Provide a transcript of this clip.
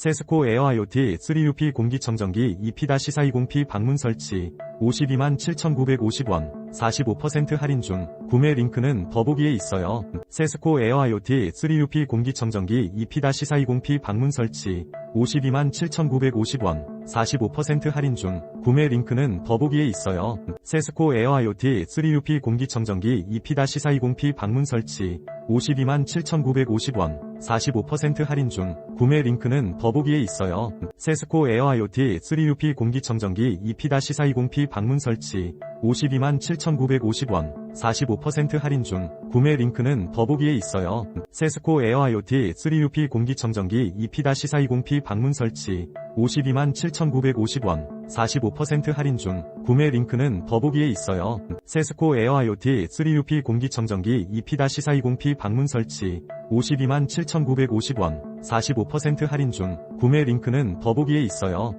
세스코 에어 IoT 3UP 공기청정기 EP-420P 방문 설치 52만 7,950원 45% 할인 중 구매 링크는 더보기에 있어요. 세스코 에어 IoT 3UP 공기청정기 EP-420P 방문 설치 52만 7,950원 45% 할인 중 구매 링크는 더보기에 있어요. 세스코 에어 IoT 3UP 공기청정기 EP-420P 방문 설치 52만 7,950원 45% 할인 중 구매 링크는 더보기에 있어요. 세스코 에어 IoT 3UP 공기청정기 EP-420P 방문 설치 52만 7,950원 45% 할인 중 구매 링크는 더보기에 있어요. 세스코 에어 IoT 3UP 공기청정기 EP-420P 방문 설치 52만 7,950원 45% 할인 중 구매 링크는 더보기에 있어요. 세스코 에어 IoT 3UP 공기청정기 EP-420P 방문 설치 52만 7,950원 45% 할인 중 구매 링크는 더보기에 있어요.